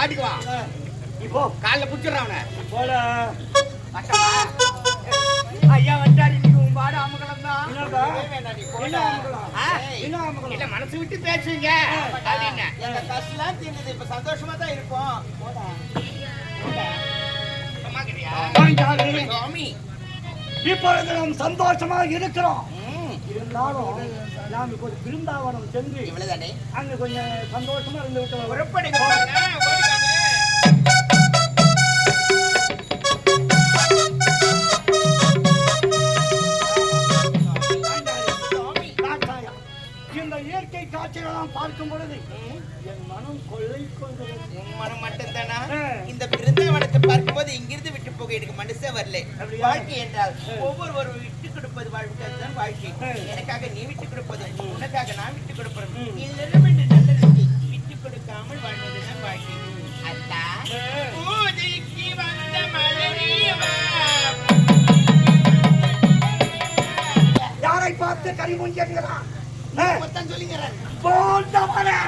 பாட்டுக்கு வா. இப்போ காலைல புடிச்சிடுறான் அவனை. போல? ஐயா வந்தாரு இன்னைக்கு உன் பாடு அமகலம்? தான்? இல்ல மனசு விட்டு பேசுவீங்க அப்படின்னு எங்க கஷ்டம் தீர்ந்தது. இப்ப சந்தோஷமா தான். சுவாமி. இப்பொழுது நாம் சந்தோஷமாக இருக்கிறோம். இருந்தாலும் நாம் இப்போ பிருந்தாவனம் சென்று அங்க கொஞ்சம் சந்தோஷமா இருந்து விட்டு அப்படியா? வாழ்க்கை என்றால் ஒவ்வொருவரும் விட்டு கொடுப்பது வாழ்க்கை. தான் வாழ்க்கை. எனக்காக நீ விட்டு கொடுப்பது உனக்காக நான் விட்டு கொடுப்பது. இல்லறம் என்று நல்லதற்கு விட்டு கொடுக்காமல் வாழ்வதுதான் வாழ்க்கை. அத்தா பூஜைக்கு வந்த மலரீவா யாரை பார்த்து சொல்லிங்கிறான் போன்றவனே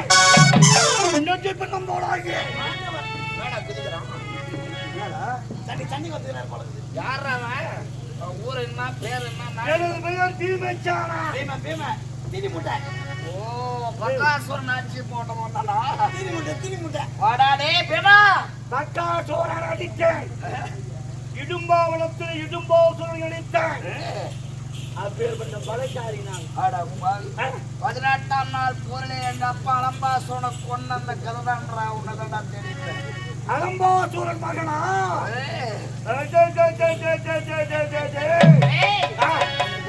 நெஞ்சு பின்னம் போடாங்க வேணா குதிக்கிறான். தண்ணி தண்ணி யாரா அவன்? ஊர் என்ன பேர் என்ன தீமைச்சானா? பேமா பேமா தீனி முட்டை. ஓ பக்காசுரன் ஆட்சி போட்ட மாட்டானா தீனி முட்டை தீனி முட்டை. வாடாடே பேமா. தக்கா சோழன் அடித்தேன். இடும்பாவனத்தில் இடும்போசூரன் அடித்தேன். அப்பேற்பட்ட பலக்காரி நான் ஆடா குமாரி பதினெட்டாம் நாள் போரிலே எங்க அப்பா அலம்பாசூரன் கொண்ட அந்த கதை தான்டா உன்னதான் தான் தெரியும் அலம்பாசூரன் மகனா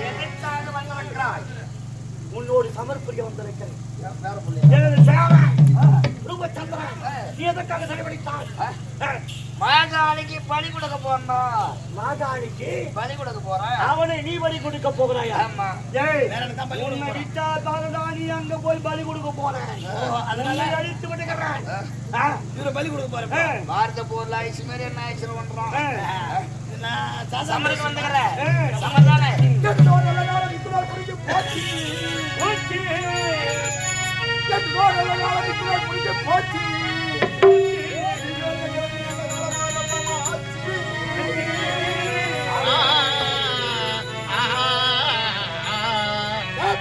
எதற்காக வந்தவன்றாய். உன்னோடு சமர்ப்பிக்க வந்திருக்கிறேன். எனது சேவை ரூபச்சந்திரன் நீ எதற்காக சடைபிடித்தான் நாளைக்கு பலி கொடுக்க போறோம் நாளைக்கு பலி கொடுக்க போறேன். அவனை நீ பலி கொடுக்க போகிறாயா? ஆமா. நீ அங்க போய் பலி கொடுக்க போறேன். அழித்து விட்டுக்கிறேன் இவரை பலி கொடுக்க போறேன் வார்த்தை போர்ல ஆயிடுச்சு மாதிரி என்ன ஆயிடுச்சு பண்றோம் சமருக்கு வந்துக்கிறேன் சமர் தானே? போச்சு. போச்சு.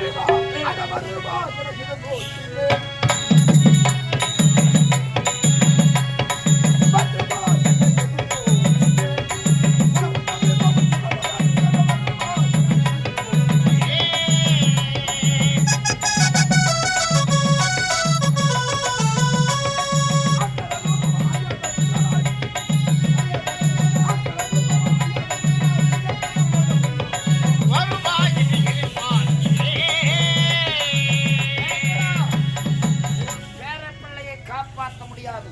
哎呀！哎呀！哎呀！பார்க்க முடியாது.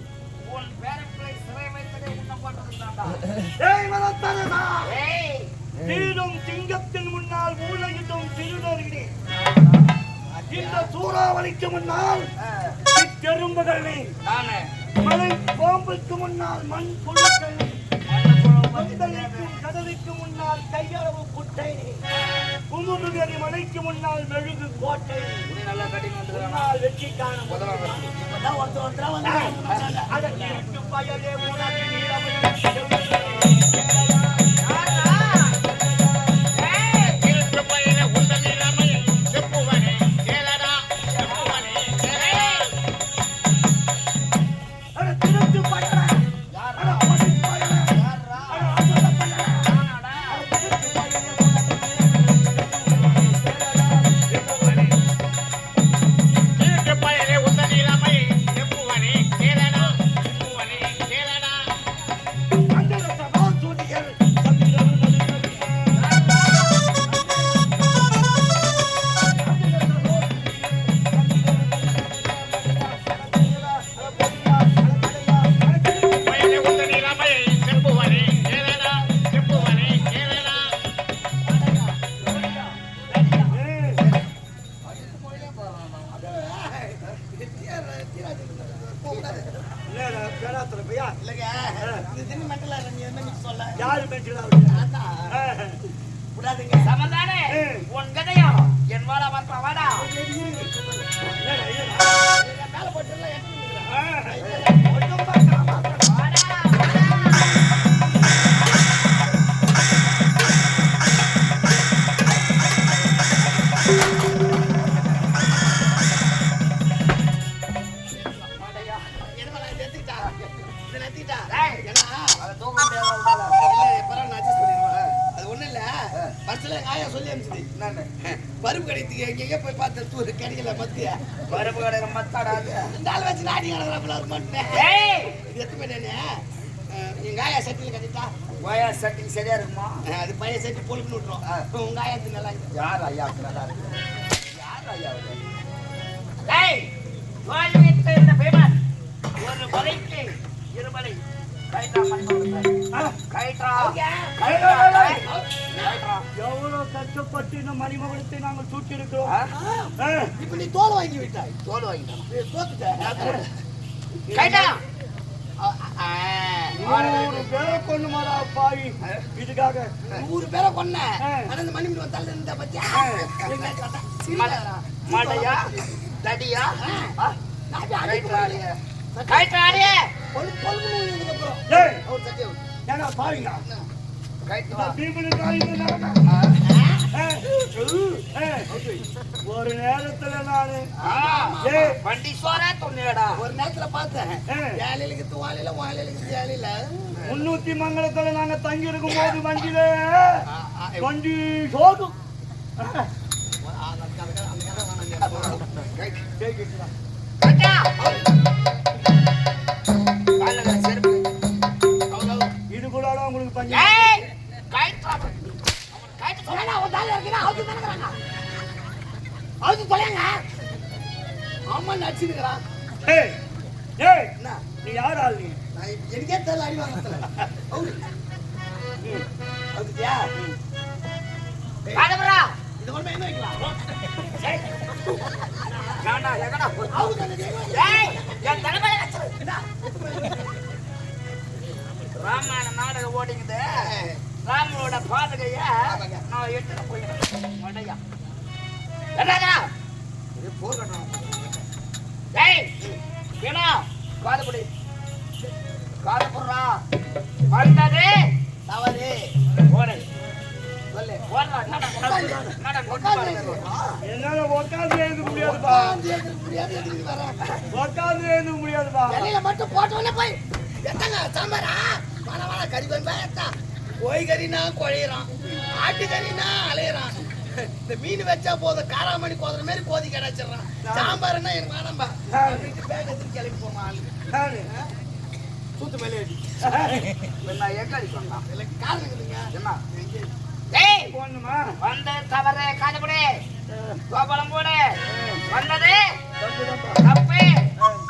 உன் பேரப்பிள்ளை சிறை வைத்ததே உண்ணப்பட்டிருந்தாண்டா நீடும் சிங்கத்தின் முன்னால் ஊழகிட்டும் திருடர்களே. இந்த மலை பாம்புக்கு முன்னால் மண் புழுக்கள் பந்தளிக்கும் கதவுக்கு முன்னால் கையளவு குட்டை. குமுருகரி மலைக்கு முன்னால் மெழுகு கோட்டை. நல்லா கட்டி முன்னால் வெற்றி காணும். ஒருத்தர் ஒருத்தர் பருப்பு கடைத்துக்கு போய் பார்த்த தூர் கிடைக்கல மத்திய. பருப்பு கடையில மத்தாடாது ஆள் வச்சு நாடி கிடக்குறாப்புல ஒரு மட்டும் இது எத்தனை நானே எங்க ஆயா சட்டியில் கட்டிட்டா? வயா செட்டிங் சரியா இருக்குமா? அது பையன் சட்டி பொழுப்புன்னு விட்டுரும். உங்க ஆயாத்து நல்லா இருக்கு. யார் ஐயா நல்லா இருக்கு? யார் ஐயா இது? டேய் தோல்வியிட்ட இந்த பேமன் ஒரு மலைக்கு எவ்வளவு கஷ்டப்பட்டு இந்த மணிமகுடத்தை நாங்கள் ஆ? இப்ப நீ தோல் வாங்கி விட்டாய். தோல் வாங்கிட்டான். நூறு பேரை கொண்டு மாடா பாவி. இதுக்காக. நூறு பேரை கொன்ன. ஆ. ஆனா இந்த மணி மணி வந்தால இருந்த பத்தியா தடியா? நான் ஏன்னா ஆ, ஒரு நேரத்துல நானு ஏய். வண்டி ஒரு நேரத்துல பார்த்தேன் ஆ. ஏழையிலுக்கு துவாலையில வாழையிலுக்கு ஏழையில முன்னூத்தி மங்கலத்துல நாங்க தங்கி இருக்கும் போது வண்டியில வண்டி சோகும் கைட்டா ஆமா நடிச்சிருக்கிறான் ஏய் ஏய் நீ யார் ஆள் நீ எனக்கே தெரியல அடி இது கொண்டு போய் என்ன வைக்கலாம் ஏண்டா எங்கடா போய் அவுத்து அந்த தேவை. ஏய் என் தலைமையில ராமாயண நாடகம் ஓடிக்குது. ராமனோட பாதுகைய நான் எடுத்துட்டு போயிட்டேன் மடையா. என்னடா இது போகட்டும் வந்தது. தவறு. பாருங்க என்னால உட்காந்து எழுத முடியாதுப்பா உட்காந்து எழுத முடியாதுப்பா இலையில மட்டும் போட்டவொடனே போய் எத்தங்க சாம்பாரா வேணா வேணா கறி கொம்பா எத்தா. கோழி கறினா குழையிறான். ஆட்டு கறினா அலையிறான். இந்த மீன் வச்சா போதும். காராமணி கோதுற மாதிரி கோதி கிடைச்சிடறான். சாம்பார்னா எனக்கு வேணாம்பா. வீட்டு பேக் எடுத்து கிளம்பி போமா ஆளு. தூத்து மேலே ஏறி. நான் எங்க சொன்னான் இருக்குதுங்க. என்ன ஏய் போடணுமா வந்த தவறு காது புடி கோபலம் போடு. வந்தது. தப்பு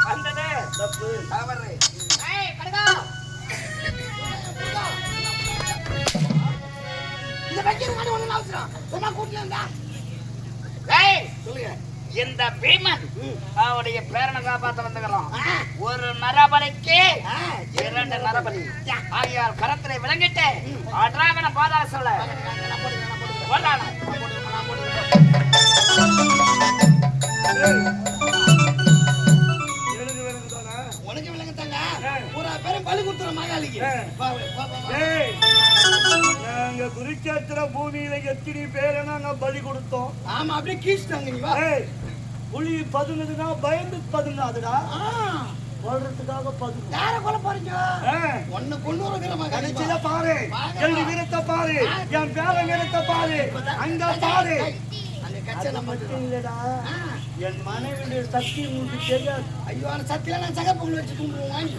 வந்தது. தப்பு. தவறு. ஏய் கடுகா. இந்த வைக்கிற மாதிரி ஒண்ணு அவசரம். சும்மா கூட்டில இருந்தா இந்த பீமன் அவருடைய பேரனை காப்பாத்த வந்துக்கிறோம்? ஆ, ஒரு நரபலிக்கு இரண்டு நரபலி. ஆகியால் கரத்திலே விளங்கிட்டு அட்ராகன பாதா சொல்ல. உனக்கு விளங்கத்தாங்க. பூரா பேரும் பலி கொடுத்துற மகாலிக்கு நாங்க குருச்சேத்திர பூமியில எத்தனை பேரை நாங்க பலி கொடுத்தோம்? ஆமா அப்படியே கீழ்ச்சிட்டாங்க நீ வா. ஏய் புலி பதுங்குதுன்னா பயந்து பதுங்காதுடா ஆ, கொல்றதுக்காக பதுங்கும் யார கொல்ல போறீங்க? ஒன்னு கொண்டு வர வீரமா கடைசியில பாரு. என் வீரத்தை பாரு. என் பேர வீரத்தை பாரு. அங்க பாரு. இல்லடா. என் மனைவியுடைய சக்தி உங்களுக்கு தெரியாது. ஐயோ அந்த சத்தியில நான் சகப்பொங்கல் வச்சு கும்பிடுவோம்